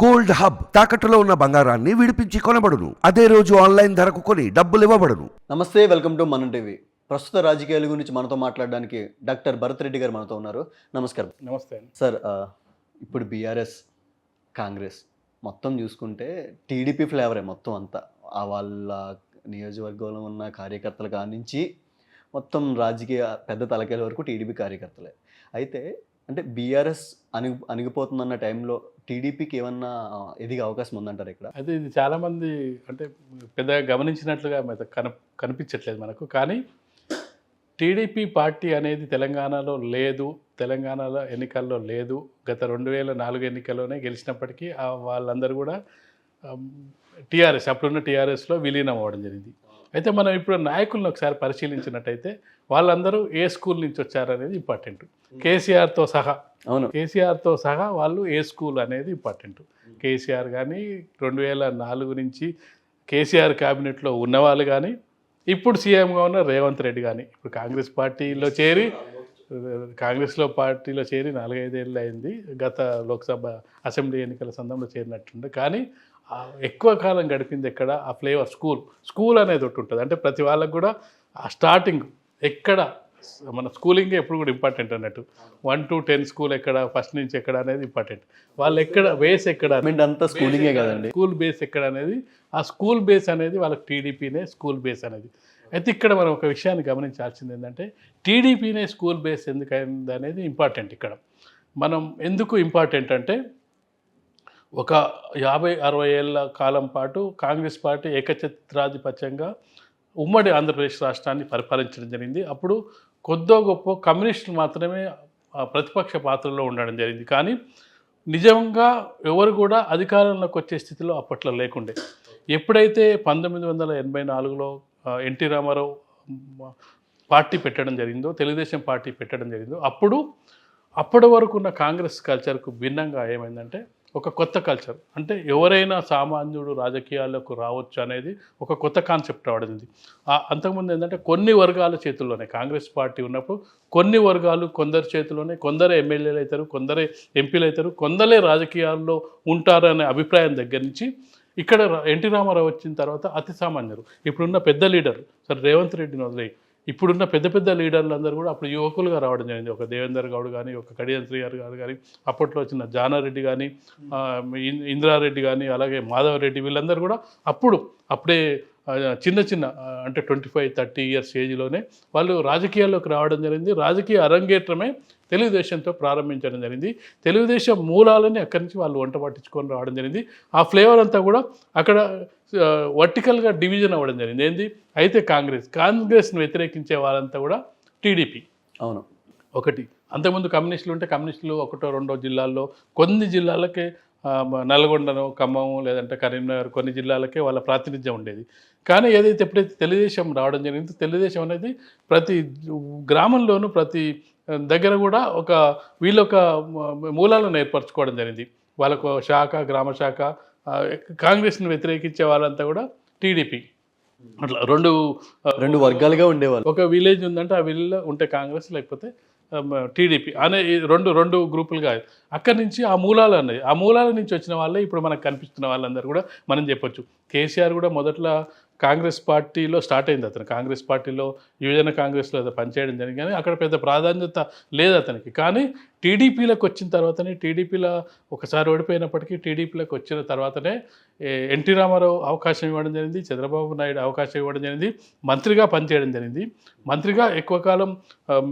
Gold hub తాకట్టులో ఉన్న బంగారాన్ని విడిపించి కొనబడును. అదే రోజు ఆన్లైన్ ధరకు కొని డబ్బులు ఇవ్వబడును. నమస్తే వెల్కమ్ టు మనం టీవీ. ప్రస్తుత రాజకీయాల గురించి మనతో మాట్లాడడానికి డాక్టర్ భరత్ రెడ్డి గారు మనతో ఉన్నారు. నమస్కారం. నమస్తే సార్ ఇప్పుడు బీఆర్ఎస్ కాంగ్రెస్ మొత్తం చూసుకుంటే టీడీపీ ఫ్లేవరే మొత్తం అంతా. ఆ వాళ్ళ నియోజకవర్గంలో ఉన్న కార్యకర్తల కాడి నుంచి మొత్తం రాజకీయ పెద్ద తలకాయల వరకు టీడీపీ కార్యకర్తలే. అయితే అంటే బీఆర్ఎస్ అణిగి అణిగిపోతుందన్న టైంలో టీడీపీకి ఏమన్నా ఎదిగే అవకాశం ఉందంటారు ఇక్కడ? అయితే ఇది చాలామంది అంటే పెద్దగా గమనించినట్లుగా కన కనిపించట్లేదు మనకు. కానీ టీడీపీ పార్టీ అనేది తెలంగాణలో లేదు తెలంగాణలో ఎన్నికల్లో లేదు. గత రెండు వేల నాలుగు ఎన్నికల్లోనే గెలిచినప్పటికీ ఆ వాళ్ళందరూ కూడా టీఆర్ఎస్ అప్పుడున్న టీఆర్ఎస్లో విలీనం అవ్వడం జరిగింది. అయితే మనం ఇప్పుడు నాయకులను ఒకసారి పరిశీలించినట్టయితే వాళ్ళందరూ ఏ స్కూల్ నుంచి వచ్చారనేది ఇంపార్టెంట్. కేసీఆర్తో సహా. అవును. కేసీఆర్తో సహా వాళ్ళు ఏ స్కూల్ అనేది ఇంపార్టెంట్. కేసీఆర్ కానీ రెండు వేల నాలుగు నుంచి కేసీఆర్ క్యాబినెట్లో ఉన్నవాళ్ళు కానీ ఇప్పుడు సీఎంగా ఉన్న రేవంత్ రెడ్డి కానీ ఇప్పుడు కాంగ్రెస్ పార్టీలో చేరి కాంగ్రెస్లో పార్టీలో చేరి నాలుగైదేళ్ళు అయింది. గత లోక్సభ అసెంబ్లీ ఎన్నికల సందర్భంలో చేరినట్టుండే. కానీ ఎక్కువ కాలం గడిపింది ఎక్కడ? ఆ ఫ్లేవర్ స్కూల్. స్కూల్ అనేది ఒకటి ఉంటుంది. అంటే ప్రతి వాళ్ళకు కూడా ఆ స్టార్టింగ్ ఎక్కడ? మన స్కూలింగే ఎప్పుడు కూడా ఇంపార్టెంట్ అన్నట్టు. వన్ టు టెన్ స్కూల్ ఎక్కడ? ఫస్ట్ నుంచి ఎక్కడ అనేది ఇంపార్టెంట్. వాళ్ళు ఎక్కడ? బేస్ ఎక్కడ అంతా స్కూలింగే కదండి. స్కూల్ బేస్ ఎక్కడ అనేది? ఆ స్కూల్ బేస్ అనేది వాళ్ళకి టీడీపీనే స్కూల్ బేస్ అనేది. అయితే ఇక్కడ మనం ఒక విషయాన్ని గమనించాల్సింది ఏంటంటే టీడీపీనే స్కూల్ బేస్ ఎందుకు అయింది అనేది ఇంపార్టెంట్ ఇక్కడ. మనం ఎందుకు ఇంపార్టెంట్ అంటే ఒక యాభై అరవై ఏళ్ళ కాలం పాటు కాంగ్రెస్ పార్టీ ఏకఛత్రాధిపత్యంగా ఉమ్మడి ఆంధ్రప్రదేశ్ రాష్ట్రాన్ని పరిపాలించడం జరిగింది. అప్పుడు కొద్దో గొప్ప కమ్యూనిస్టులు మాత్రమే ఆ, ప్రతిపక్ష పాత్రలో ఉండడం జరిగింది. కానీ నిజంగా ఎవరు కూడా అధికారంలోకి వచ్చే స్థితిలో అప్పట్లో లేకుండే. ఎప్పుడైతే పంతొమ్మిది వందల ఎనభై నాలుగులో ఎన్టీ రామారావు పార్టీ పెట్టడం జరిగిందో తెలుగుదేశం పార్టీ పెట్టడం జరిగిందో అప్పుడు అప్పటి వరకు ఉన్న కాంగ్రెస్ కల్చర్కు భిన్నంగా ఏమైందంటే ఒక కొత్త కల్చర్ అంటే ఎవరైనా సామాన్యుడు రాజకీయాల్లోకి రావచ్చు అనేది ఒక కొత్త కాన్సెప్ట్ రావడింది అంతకుముందు ఏంటంటే కొన్ని వర్గాల చేతుల్లోనే కాంగ్రెస్ పార్టీ ఉన్నప్పుడు కొన్ని వర్గాలు కొందరి చేతిలోనే కొందరే ఎమ్మెల్యేలు అవుతారు కొందరే ఎంపీలు అవుతారు కొందరే రాజకీయాల్లో ఉంటారనే అభిప్రాయం దగ్గర నుంచి ఇక్కడ ఎన్టీ రామారావు వచ్చిన తర్వాత అతి సామాన్యులు. ఇప్పుడున్న పెద్ద లీడర్ సరే రేవంత్ రెడ్డిని వదిలేయి. ఇప్పుడున్న పెద్ద పెద్ద లీడర్లు అందరూ కూడా అప్పుడు యువకులుగా రావడం జరిగింది. ఒక దేవేందర్ గౌడ్ కానీ ఒక కడియం శ్రీ గారు గారు కానీ అప్పట్లో వచ్చిన జానారెడ్డి కానీ ఆ, ఇందిరారెడ్డి కానీ అలాగే మాధవరెడ్డి వీళ్ళందరూ కూడా అప్పుడు అప్పుడే చిన్న చిన్న అంటే ట్వంటీ ఫైవ్ థర్టీ ఇయర్స్ ఏజ్లోనే వాళ్ళు రాజకీయాల్లోకి రావడం జరిగింది. రాజకీయ అరంగేట్రమే తెలుగుదేశంతో ప్రారంభించడం జరిగింది. తెలుగుదేశం మూలాలని అక్కడి నుంచి వాళ్ళు వంట పట్టించుకొని రావడం జరిగింది. ఆ ఫ్లేవర్ అంతా కూడా అక్కడ వర్టికల్గా డివిజన్ అవ్వడం జరిగింది. ఏంది? అయితే కాంగ్రెస్ కాంగ్రెస్ని వ్యతిరేకించే వాళ్ళంతా కూడా టీడీపీ. అవును. ఒకటి. అంతకుముందు కమ్యూనిస్టులు ఉంటే కమ్యూనిస్టులు ఒకటో రెండో జిల్లాల్లో కొన్ని జిల్లాలకే నల్గొండను ఖమ్మం లేదంటే కరీంనగర్ కొన్ని జిల్లాలకే వాళ్ళ ప్రాతినిధ్యం ఉండేది. కానీ ఏదైతే ఎప్పుడైతే తెలుగుదేశం రావడం జరిగిందో తెలుగుదేశం అనేది ప్రతి గ్రామంలోనూ ప్రతి దగ్గర కూడా ఒక వీళ్ళొక మూలాలను ఏర్పరచుకోవడం జరిగింది. వాళ్ళకు శాఖ గ్రామ శాఖ కాంగ్రెస్ని వ్యతిరేకించే వాళ్ళంతా కూడా టీడీపీ. అట్లా రెండు రెండు వర్గాలుగా ఉండేవాళ్ళు. ఒక విలేజ్ ఉందంటే ఆ విలేజ్లో ఉంటే కాంగ్రెస్ లేకపోతే టీడీపీ అనే రెండు రెండు గ్రూపులుగా అక్కడి నుంచి ఆ మూలాలు అన్నది ఆ మూలాల నుంచి వచ్చిన వాళ్ళే ఇప్పుడు మనకు కనిపిస్తున్న వాళ్ళందరూ కూడా మనం చెప్పొచ్చు. కేసీఆర్ కూడా మొదట్లో కాంగ్రెస్ పార్టీలో స్టార్ట్ అయింది అతను. కాంగ్రెస్ పార్టీలో యువజన కాంగ్రెస్లో ఏదో పనిచేయడం జరిగింది. కానీ అక్కడ పెద్ద ప్రాధాన్యత లేదు అతనికి. కానీ టీడీపీలోకి వచ్చిన తర్వాతనే టీడీపీలో ఒకసారి ఓడిపోయినప్పటికీ టీడీపీలోకి వచ్చిన తర్వాతనే ఏ, ఎన్టీ రామారావు అవకాశం ఇవ్వడం జరిగింది చంద్రబాబు నాయుడు అవకాశం ఇవ్వడం జరిగింది మంత్రిగా పనిచేయడం జరిగింది. మంత్రిగా ఎక్కువ కాలం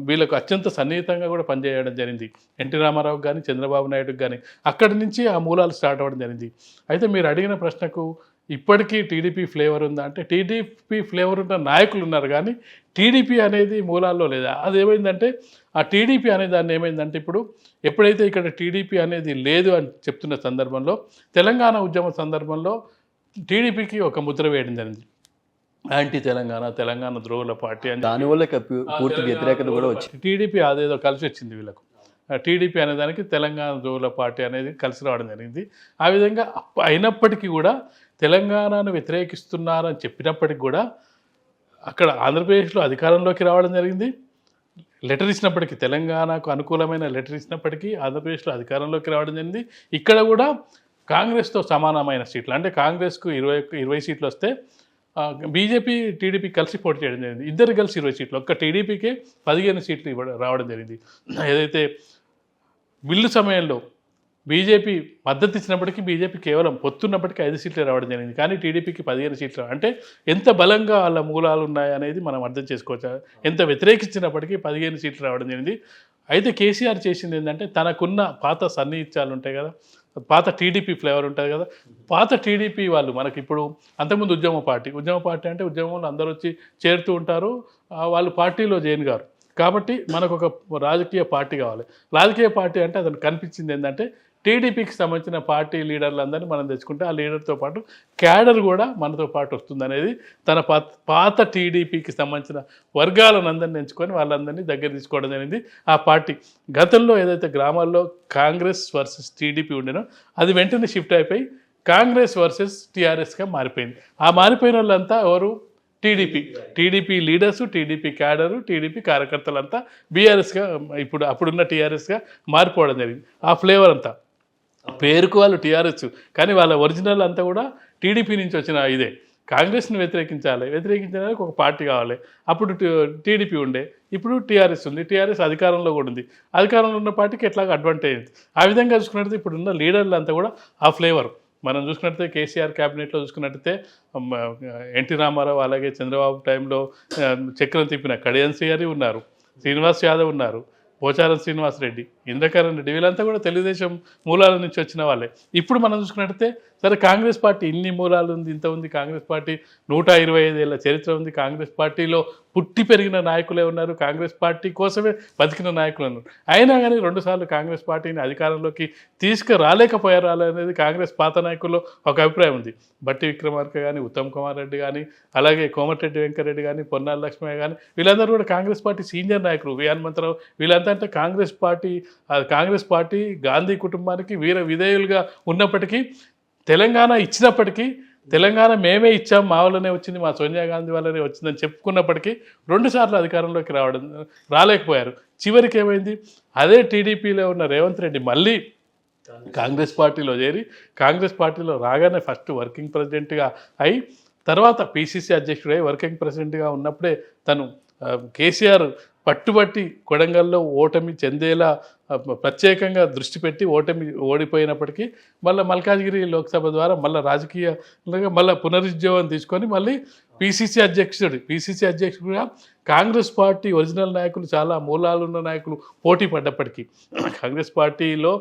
వీళ్ళకు అత్యంత సన్నిహితంగా కూడా పనిచేయడం జరిగింది. ఎన్టీ రామారావుకి కానీ చంద్రబాబు నాయుడుకి కానీ అక్కడి నుంచి ఆ మూలాలు స్టార్ట్ అవ్వడం జరిగింది. అయితే మీరు అడిగిన ప్రశ్నకు ఇప్పటికీ టీడీపీ ఫ్లేవర్ ఉందా? అంటే టీడీపీ ఫ్లేవర్ ఉన్న నాయకులు ఉన్నారు కానీ టీడీపీ అనేది మూలాల్లో లేదా? అది ఏమైందంటే ఆ టీడీపీ అనే దాన్ని ఏమైందంటే ఇప్పుడు ఎప్పుడైతే ఇక్కడ టీడీపీ అనేది లేదు అని చెప్తున్న సందర్భంలో తెలంగాణ ఉద్యమ సందర్భంలో టీడీపీకి ఒక ముద్ర వేయడం జరిగింది. యాంటీ తెలంగాణ తెలంగాణ ద్రోహుల పార్టీ అని దానివల్ల పూర్తి వ్యతిరేకత కూడా వచ్చింది. టీడీపీ అదేదో కలిసి వచ్చింది వీళ్ళకు. టీడీపీ అనే దానికి తెలంగాణ ద్రోహుల పార్టీ అనేది కలిసి రావడం జరిగింది. ఆ విధంగా అయినప్పటికీ కూడా తెలంగాణను వ్యతిరేకిస్తున్నారని చెప్పినప్పటికీ కూడా అక్కడ ఆంధ్రప్రదేశ్లో అధికారంలోకి రావడం జరిగింది. లెటర్ ఇచ్చినప్పటికీ తెలంగాణకు అనుకూలమైన లెటర్ ఇచ్చినప్పటికీ ఆంధ్రప్రదేశ్లో అధికారంలోకి రావడం జరిగింది. ఇక్కడ కూడా కాంగ్రెస్తో సమానమైన సీట్లు అంటే కాంగ్రెస్కు ఇరవై ఇరవై సీట్లు వస్తే బీజేపీ టీడీపీ కలిసి పోటీ చేయడం జరిగింది. ఇద్దరు కలిసి ఇరవై సీట్లు ఒక్క టీడీపీకే పదిహేను సీట్లు ఇవ్వడం రావడం జరిగింది. ఏదైతే బిల్లు సమయంలో బీజేపీ మద్దతు ఇచ్చినప్పటికీ బీజేపీ కేవలం పొత్తున్నప్పటికీ ఐదు సీట్లు రావడం జరిగింది. కానీ టీడీపీకి పదిహేను సీట్లు అంటే ఎంత బలంగా వాళ్ళ మూలాలు ఉన్నాయి అనేది మనం అర్థం చేసుకోవచ్చు? ఎంత వ్యతిరేకించినప్పటికీ పదిహేను సీట్లు రావడం జరిగింది. అయితే కేసీఆర్ చేసింది ఏంటంటే తనకున్న పాత సన్నిహిత్యాలు ఉంటాయి కదా. పాత టీడీపీ ఫ్లేవర్ ఉంటుంది కదా. పాత టీడీపీ వాళ్ళు మనకి ఇప్పుడు అంతకుముందు ఉద్యమ పార్టీ. ఉద్యమ పార్టీ అంటే ఉద్యమంలో అందరూ వచ్చి చేరుతూ ఉంటారు. వాళ్ళు పార్టీలో జైన్ గారు కాబట్టి మనకు ఒక రాజకీయ పార్టీ కావాలి. రాజకీయ పార్టీ అంటే అతను కనిపించింది ఏంటంటే టీడీపీకి సంబంధించిన పార్టీ లీడర్లందరినీ మనం తెచ్చుకుంటే ఆ లీడర్తో పాటు క్యాడర్ కూడా మనతో పాటు వస్తుందనేది తన పాత పాత టీడీపీకి సంబంధించిన వర్గాలనందరినీ ఎంచుకొని వాళ్ళందరినీ దగ్గర తీసుకోవడం జరిగింది. ఆ పార్టీ గతంలో ఏదైతే గ్రామాల్లో కాంగ్రెస్ వర్సెస్ టీడీపీ ఉండేనో అది వెంటనే షిఫ్ట్ అయిపోయి కాంగ్రెస్ వర్సెస్ టీఆర్ఎస్గా మారిపోయింది. ఆ మారిపోయిన వాళ్ళంతా ఎవరు? TDP. TDP leaders TDP cadre TDP కార్యకర్తలంతా బీఆర్ఎస్గా ఇప్పుడు అప్పుడున్న టీఆర్ఎస్గా మారిపోవడం జరిగింది. ఆ ఫ్లేవర్ అంతా. పేరుకు వాళ్ళు టీఆర్ఎస్ కానీ వాళ్ళ ఒరిజినల్ అంతా కూడా టీడీపీ నుంచి వచ్చిన ఇదే. కాంగ్రెస్ని వ్యతిరేకించాలి. వ్యతిరేకించడానికి ఒక పార్టీ కావాలి. అప్పుడు టీడీపీ ఉండే ఇప్పుడు టీఆర్ఎస్ ఉంది. టీఆర్ఎస్ అధికారంలో కూడా ఉంది. అధికారంలో ఉన్న పార్టీకి ఎట్లాగ అడ్వాంటేజ్ ఆ విధంగా చూసుకున్నట్లయితే ఇప్పుడున్న లీడర్లు అంతా కూడా ఆ ఫ్లేవర్ మనం చూసుకున్నట్లయితే కేసీఆర్ క్యాబినెట్లో చూసుకున్నట్లయితే ఎన్టీ రామారావు అలాగే చంద్రబాబు టైంలో చక్రం తిప్పిన కడియన్సీ గారి ఉన్నారు. శ్రీనివాస్ యాదవ్ ఉన్నారు. పోచారం శ్రీనివాస్ రెడ్డి ఇంద్రకరణ్ రెడ్డి వీళ్ళంతా కూడా తెలుగుదేశం మూలాల నుంచి వచ్చిన వాళ్ళే. ఇప్పుడు మనం చూసుకున్నట్టయితే సరే కాంగ్రెస్ పార్టీ ఇన్ని మూలాలు ఉంది ఇంత ఉంది కాంగ్రెస్ పార్టీ నూట ఇరవై ఐదేళ్ళ చరిత్ర ఉంది కాంగ్రెస్ పార్టీలో పుట్టి పెరిగిన నాయకులే ఉన్నారు కాంగ్రెస్ పార్టీ కోసమే బతికిన నాయకులు ఉన్నారు. అయినా కానీ రెండుసార్లు కాంగ్రెస్ పార్టీని అధికారంలోకి తీసుకురాలేకపోయారు అనేది కాంగ్రెస్ పాత నాయకుల్లో ఒక అభిప్రాయం ఉంది. బట్టి విక్రమార్క కానీ ఉత్తమ్ కుమార్ రెడ్డి కానీ అలాగే కోమటిరెడ్డి వెంకరెడ్డి కానీ పొన్నాల లక్ష్మయ్య కానీ వీళ్ళందరూ కూడా కాంగ్రెస్ పార్టీ సీనియర్ నాయకులు. వి హనుమంతరావు వీళ్ళంతా అంటే Congress party Congress party Gandhi కుటుంబానికి వీర విధేయులుగా ఉన్నప్పటికీ తెలంగాణ ఇచ్చినప్పటికీ తెలంగాణ మేమే ఇచ్చాం మా వల్లనే వచ్చింది మా సోనియా గాంధీ వల్లనే వచ్చిందని చెప్పుకున్నప్పటికీ రెండుసార్లు అధికారంలోకి రావడం రాలేకపోయారు. చివరికి ఏమైంది? అదే టీడీపీలో ఉన్న రేవంత్ రెడ్డి మళ్ళీ కాంగ్రెస్ పార్టీలో చేరి కాంగ్రెస్ పార్టీలో రాగానే ఫస్ట్ వర్కింగ్ ప్రెసిడెంట్గా అయి తర్వాత పిసిసి అధ్యక్షుడై వర్కింగ్ ప్రెసిడెంట్గా ఉన్నప్పుడే తను కేసీఆర్ పట్టుబట్టి కొడంగల్లో ఓటమి చెందేలా ప్రత్యేకంగా దృష్టి పెట్టి ఓటమి ఓడిపోయినప్పటికీ మళ్ళీ మల్కాజ్గిరి లోక్సభ ద్వారా మళ్ళీ రాజకీయంగా మళ్ళీ పునరుద్యోగం తీసుకొని మళ్ళీ పిసిసి అధ్యక్షుడు పిసిసి అధ్యక్షుడిగా కాంగ్రెస్ పార్టీ ఒరిజినల్ నాయకులు చాలా మూలాలున్న నాయకులు పోటీ పడ్డప్పటికీ. కాంగ్రెస్ పార్టీలో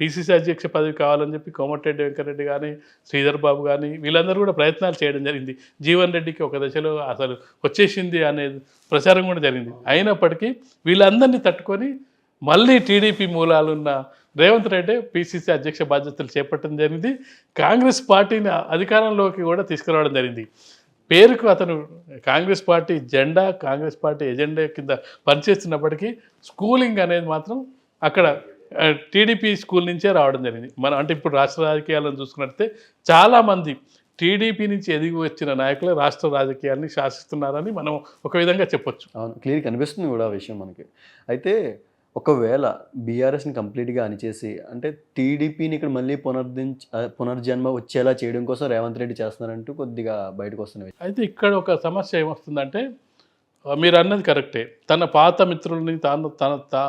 పిసిసి అధ్యక్ష పదవి కావాలని చెప్పి కోమటిరెడ్డి వెంకరెడ్డి కానీ శ్రీధర్ బాబు కానీ వీళ్ళందరూ కూడా ప్రయత్నాలు చేయడం జరిగింది. జీవన్ రెడ్డికి ఒక దశలో అసలు వచ్చేసింది అనేది ప్రచారం కూడా జరిగింది. అయినప్పటికీ వీళ్ళందరినీ తట్టుకొని మళ్ళీ టీడీపీ మూలాలున్న రేవంత్ రెడ్డి పిసిసి అధ్యక్ష బాధ్యతలు చేపట్టడం జరిగింది. కాంగ్రెస్ పార్టీని అధికారంలోకి కూడా తీసుకురావడం జరిగింది. పేరుకు అతను కాంగ్రెస్ పార్టీ జెండా కాంగ్రెస్ పార్టీ ఎజెండా కింద పనిచేస్తున్నప్పటికీ స్కూలింగ్ అనేది మాత్రం అక్కడ టీడీపీ స్కూల్ నుంచే రావడం జరిగింది. మనం అంటే ఇప్పుడు రాష్ట్ర రాజకీయాలను చూసుకున్నట్లయితే చాలామంది టీడీపీ నుంచి ఎదిగి వచ్చిన నాయకులు రాష్ట్ర రాజకీయాల్ని శాసిస్తున్నారని మనం ఒక విధంగా చెప్పొచ్చు. అవును క్లియర్ కనిపిస్తుంది కూడా ఆ విషయం మనకి. అయితే ఒకవేళ బీఆర్ఎస్ని కంప్లీట్గా అణిచేసి అంటే టీడీపీని ఇక్కడ మళ్ళీ పునర్దించ పునర్జన్మ వచ్చేలా చేయడం కోసం రేవంత్ రెడ్డి చేస్తున్నారంటూ కొద్దిగా బయటకు వస్తున్నవి అయితే ఇక్కడ ఒక సమస్య ఏమొస్తుందంటే మీరు అన్నది కరెక్టే. తన పాత మిత్రుల్ని తాను తన తా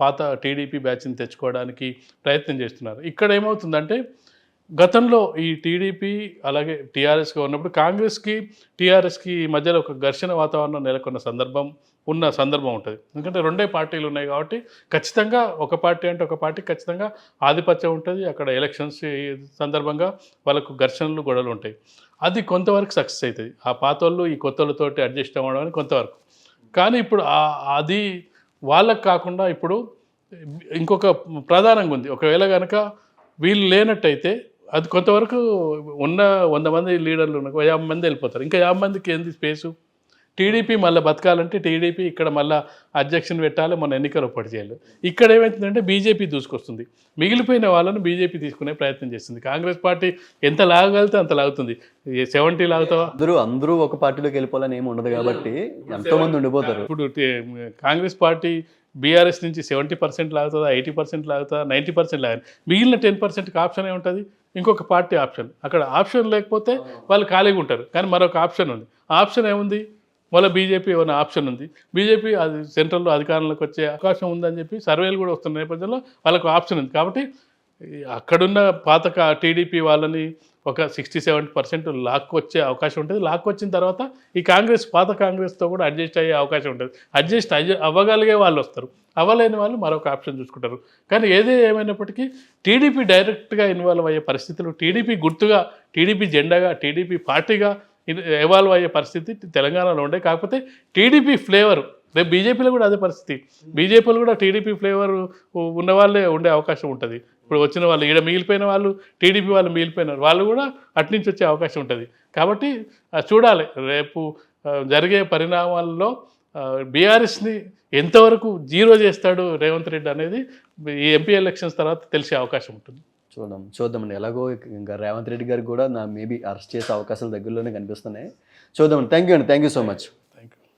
పాత టీడీపీ బ్యాచ్ని తెచ్చుకోవడానికి ప్రయత్నం చేస్తున్నారు. ఇక్కడ ఏమవుతుందంటే గతంలో ఈ టీడీపీ అలాగే టీఆర్ఎస్గా ఉన్నప్పుడు కాంగ్రెస్కి టీఆర్ఎస్కి మధ్యలో ఒక ఘర్షణ వాతావరణం నెలకొన్న సందర్భం ఉన్న సందర్భం ఉంటుంది. ఎందుకంటే రెండే పార్టీలు ఉన్నాయి కాబట్టి ఖచ్చితంగా ఒక పార్టీ అంటే ఒక పార్టీ ఖచ్చితంగా ఆధిపత్యం ఉంటుంది. అక్కడ ఎలక్షన్స్ సందర్భంగా వాళ్ళకు ఘర్షణలు గొడవలు ఉంటాయి. అది కొంతవరకు సక్సెస్ అవుతుంది. ఆ పాత వాళ్ళు ఈ కొత్త వాళ్ళతోటి అడ్జస్ట్ అవ్వడం అని కొంతవరకు. కానీ ఇప్పుడు ఆ- అది వాళ్ళకు కాకుండా ఇప్పుడు ఇంకొక ప్రధానంగా ఉంది. ఒకవేళ కనుక వీళ్ళు లేనట్టయితే అది కొంతవరకు ఉన్న వంద మంది లీడర్లు ఉన్న యాభై మంది వెళ్ళిపోతారు. ఇంకా యాభై మందికి ఏంది స్పేసు? టీడీపీ మళ్ళీ బతకాలంటే టీడీపీ ఇక్కడ మళ్ళీ అధ్యక్షుని పెట్టాలి మన ఎన్నికలు ఒకటి చేయాలి. ఇక్కడ ఏమవుతుందంటే బీజేపీ దూసుకొస్తుంది. మిగిలిపోయిన వాళ్ళను బీజేపీ తీసుకునే ప్రయత్నం చేస్తుంది. కాంగ్రెస్ పార్టీ ఎంత లాగగలితే అంత లాగుతుంది. సెవెంటీ లాగుతావా? అందరూ అందరూ ఒక పార్టీలోకి వెళ్ళిపోవాలని ఏమి ఉండదు కాబట్టి ఎంతో మంది ఉండిపోతారు. ఇప్పుడు కాంగ్రెస్ పార్టీ బీఆర్ఎస్ నుంచి సెవెంటీ పర్సెంట్ లాగుతుందా ఎయిటీ పర్సెంట్ లాగుతుందా నైంటీ పర్సెంట్ లాగా మిగిలిన టెన్ పర్సెంట్కి ఆప్షన్ ఏముంటుంది ఇంకొక పార్టీ ఆప్షన్. అక్కడ ఆప్షన్ లేకపోతే వాళ్ళు ఖాళీగా ఉంటారు. కానీ మరొక ఆప్షన్ ఉంది. ఆప్షన్ ఏముంది? మళ్ళీ బీజేపీ ఏమైనా ఆప్షన్ ఉంది? బీజేపీ అది సెంట్రల్లో అధికారంలోకి వచ్చే అవకాశం ఉందని చెప్పి సర్వేలు కూడా వస్తున్న నేపథ్యంలో వాళ్ళకు ఆప్షన్ ఉంది. కాబట్టి అక్కడున్న పాత టీడీపీ వాళ్ళని ఒక సిక్స్టీ సెవెంటీ పర్సెంట్ లాక్కొచ్చే అవకాశం ఉంటుంది. లాక్కొచ్చిన తర్వాత ఈ కాంగ్రెస్ పాత కాంగ్రెస్తో కూడా అడ్జస్ట్ అయ్యే అవకాశం ఉంటుంది. అడ్జస్ట్ అయ్యే అవ్వగలిగే వాళ్ళు వస్తారు. అవ్వలేని వాళ్ళు మరొక ఆప్షన్ చూసుకుంటారు. కానీ ఏదే ఏమైనప్పటికీ టీడీపీ డైరెక్ట్గా ఇన్వాల్వ్ అయ్యే పరిస్థితులు టీడీపీ గుర్తుగా టీడీపీ జెండాగా టీడీపీ పార్టీగా ఎవాల్వ్ అయ్యే పరిస్థితి తెలంగాణలో ఉండే. కాకపోతే టీడీపీ ఫ్లేవర్ రేపు బీజేపీలో కూడా అదే పరిస్థితి. బీజేపీలో కూడా టీడీపీ ఫ్లేవర్ ఉన్న వాళ్ళే ఉండే అవకాశం ఉంటుంది. ఇప్పుడు వచ్చిన వాళ్ళు ఈడ మిగిలిపోయిన వాళ్ళు టీడీపీ వాళ్ళు మిగిలిపోయినారు. వాళ్ళు కూడా అట్నుంచి వచ్చే అవకాశం ఉంటుంది. కాబట్టి చూడాలి. రేపు జరిగే పరిణామాల్లో బీఆర్ఎస్ని ఎంతవరకు జీరో చేస్తాడు రేవంత్ రెడ్డి అనేది ఈ ఎంపీ ఎలక్షన్స్ తర్వాత తెలిసే అవకాశం ఉంటుంది. చూద్దాం. చూద్దామండి. ఎలాగో ఇంకా రేవంత్ రెడ్డి గారికి కూడా నా మేబీ అరెస్ట్ చేసే అవకాశాలు దగ్గరలోనే కనిపిస్తున్నాయి. చూద్దామండి. థ్యాంక్ యూ అండి. Thank you so much.